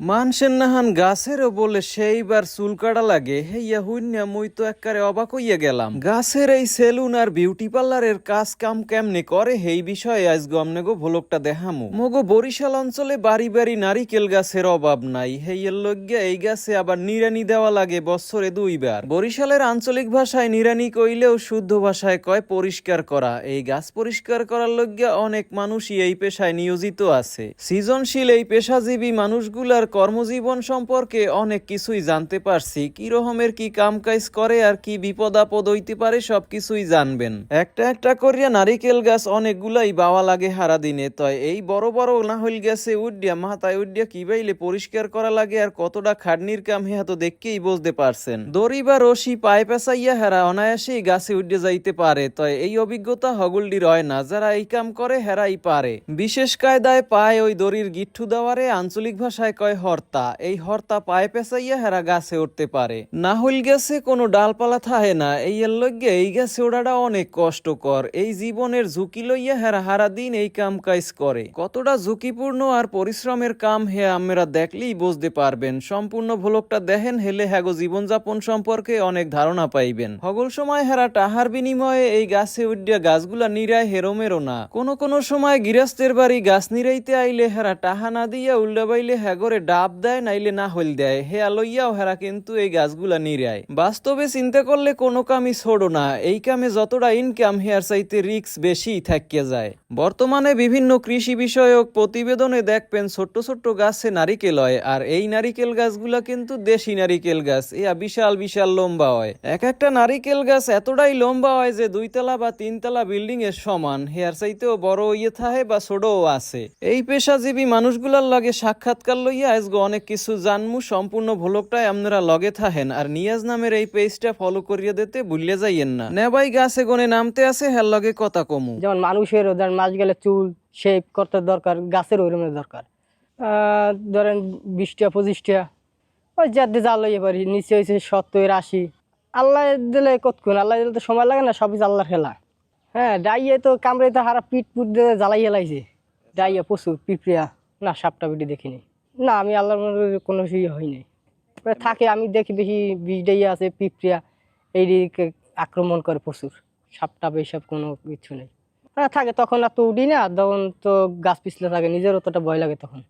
মানসেন নাহান গাছেরও বলে সেইবার চুল কাটা লাগে। হেইয়া হুইন্যা, মুই তো একবারে অবাক হইয়া গেলাম। গাছের এই সেলুন আর বিউটি পার্লারের কাজ কাম কেমনে করে, হেই বিষয়ে আজ গমনে গো ভোলকটা দেখামু। মগো বরিশাল অঞ্চলে বাড়ি বাড়ি নারিকেল গাছের অভাব নাই। হেইয়ের লগ্যা এই গাছে আবার নিরানি দেওয়া লাগে বছরে দুইবার। বরিশালের আঞ্চলিক ভাষায় নিরানি কইলেও শুদ্ধ ভাষায় কয় পরিষ্কার করা। এই গাছ পরিষ্কার করার লগ্যা অনেক মানুষই এই পেশায় নিয়োজিত আছে। সৃজনশীল এই পেশাজীবী মানুষগুলার কর্মজীবন সম্পর্কে অনেক কিছুই জানতে পারছি। কি রকমের কি কামকাজ করে আর কি বিপদ আপদ হইতে পারে সবকিছুই জানবেন। একটা একটা করিয়া নারিকেল গাছ অনেকগুলাই বাওয়া লাগে হারা দিনে। তয় এই বড় বড় নাহল গাছে উড্ডিয়া মাথায় উড্ডিয়া কি বাইলে পরিষ্কার করা লাগে আর কতটা খাটনির কাম হেয়া তো দেখকেই বুঝতে পারছেন। দড়ি বা রশি পায়ে পেঁচাইয়া হেরা অনায়াসেই গাছে উড্ডে যাইতে পারে। তয় এই অভিজ্ঞতা হগুলডি রয় না, যারা এই কাম করে হেরাই পারে। বিশেষ কায়দায় পায় ওই দড়ির গিঠ্ঠু দেওয়ারে আঞ্চলিক ভাষায় কয় হর্তা। এই হর্তা পায়ে পেঁচাইয়া হেরা গাছে উঠতে পারে। না হইল গেছে কোনো ডালপালা থাহে না, এই এর লইগে এই গাছে ওড়াটা অনেক কষ্টকর। এই জীবনের ঝুঁকি লইয়া হেরা হারা দিন এই কাম কাজ করে। কতটা ঝুঁকিপূর্ণ আর পরিশ্রমের কাম হে আমরা দেখলেই বুঝতে পারবেন। সম্পূর্ণ ভোলকটা দেখেন হেলে হ্যাগো জীবনযাপন সম্পর্কে অনেক ধারণা পাইবেন। হগল সময় হেরা টাহার বিনিময়ে এই গাছে উড্ডিয়া গাছগুলা নিরায় হেরোমেরো না। কোনো কোনো সময় গৃহস্থের বাড়ি গাছ নিরাইতে আইলে হেরা টাহা না দিয়া উল্টা বাইলে হ্যাগরে ডাব দেয়, নাইলে না হইল দেয়। হে আলইয়াও হেরা কিন্তু এই গাছগুলা নিরায়। বাস্তবে চিন্তা করলে কোনো কামই ছোড়ো না। এই কামে যতটা ইনকাম হেয়ার চাইতে রিক্স বেশি থাকিয়া যায়। বর্তমানে বিভিন্ন কৃষি বিষয়ক প্রতিবেদনে দেখবেন ছোট্ট ছোট্ট গাছে নারিকেল হয়, আর এই নারিকেল গাছগুলা কিন্তু দেশি নারিকেল গাছ। ইয়া বিশাল বিশাল লম্বা হয়। এক একটা নারিকেল গাছ এতটাই লম্বা হয় যে দুইতলা বা তিনতলা বিল্ডিং এর সমান। হেয়ার চাইতেও বড় ইয়ে থাহে বা ছোটও আছে। এই পেশাজীবী মানুষগুলার লগে সাক্ষাৎকার লইয়া আজগো অনেক কিছু জানমু, সম্পূর্ণ ভোলকটাই আপনারা লগে থাহেন। আর নিয়াজ নামের এই পেজটা ফলো করিয়া দিতে ভুলিয়ে যাইয়েন না। নেবাই গাছে গনে নামতে আছে, হের লগে কথা কমু। যেমন মানুষের ধরেন মাস গেলে চুল শেপ করতে দরকার, গাছের ওই দরকার। ধরেন বিশটা, পঁচিশটা, ওই যাতে যা লইয়ে পারি, নিচে হয়েছে সত্তর, আশি। আল্লাহ দিলে কতক্ষণ? আল্লাহ দিলে তো সময় লাগে না, সবই আল্লাহর খেলা। হ্যাঁ ডাইয়ে তো কামড়ে তো হারা পিট পুট দিয়ে জ্বালাই হেলাইছে ডাইয়া প্রচুর পিঁপড়িয়া। না, সাপটা পিটি দেখিনি। না, আমি আল্লাহর কোনো ইয়ে হয় এবার থাকে, আমি দেখি বেশি বিষ ডাইয়া আছে পিঁপড়িয়া এই দিকে আক্রমণ করে প্রচুর। সাপটা এইসব কোনো কিছু নেই। হ্যাঁ থাকে, তখন আর তো উঠি না তখন তো গাছ পিছলে থাকে, নিজের অতটা ভয় লাগে তখন।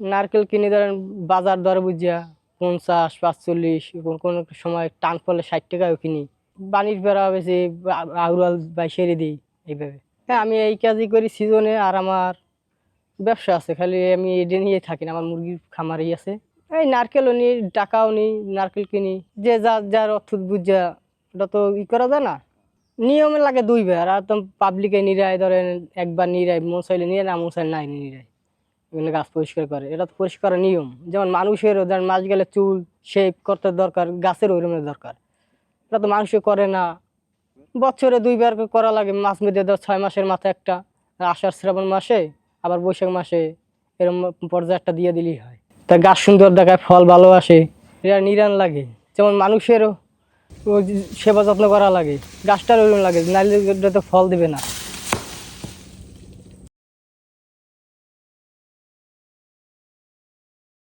নারকেল কিনে ধরেন, বাজার দরে বুঝিয়া পঞ্চাশ, পাঁচচল্লিশ কোন কোন সময় টান পড়লে ষাট টাকাও কিনি। বানির বেড়া বেশি আউরাল বা সেরে দিই, এইভাবে। হ্যাঁ আমি এই কাজই করি সিজনে আর আমার ব্যবসা আছে, খালি আমি এটা নিয়ে থাকি না, আমার মুরগির খামারই আছে। এই নারকেলও নিই, টাকাও নিই, নারকেল কিনি, যে যার যার অর্থ বুঝা, ওটা তো ই করা যায় না। নিয়মে লাগে দুইবার আর তো পাবলিকে নিরায়, ধরেন একবার নিরায় মশাইলে নিয়ে না মশাইল নাই নিরায়। এগুলো গাছ পরিষ্কার করে, এটা তো পরিষ্কার নিয়ম। যেমন মানুষের, ধরেন মাস গেলে চুল শেপ করতে দরকার, গাছের ওই রকমের দরকার। এটা তো মানুষে করে না। বছরে দুইবার করা লাগে, মাছ মেধে ধর ছয় মাসের মাথায় একটা আষাঢ় শ্রাবণ মাসে আবার বৈশাখ মাসে এরম পর্যায়ে একটা দিয়ে দিলেই হয়। তা গাছ সুন্দর দেখায়, ফল ভালো আসে এটা নিরান লাগে। যেমন মানুষেরও সেবা যত্ন করা লাগে গাছটার ওইরকম লাগে, নাইলে তো ফল দেবে না।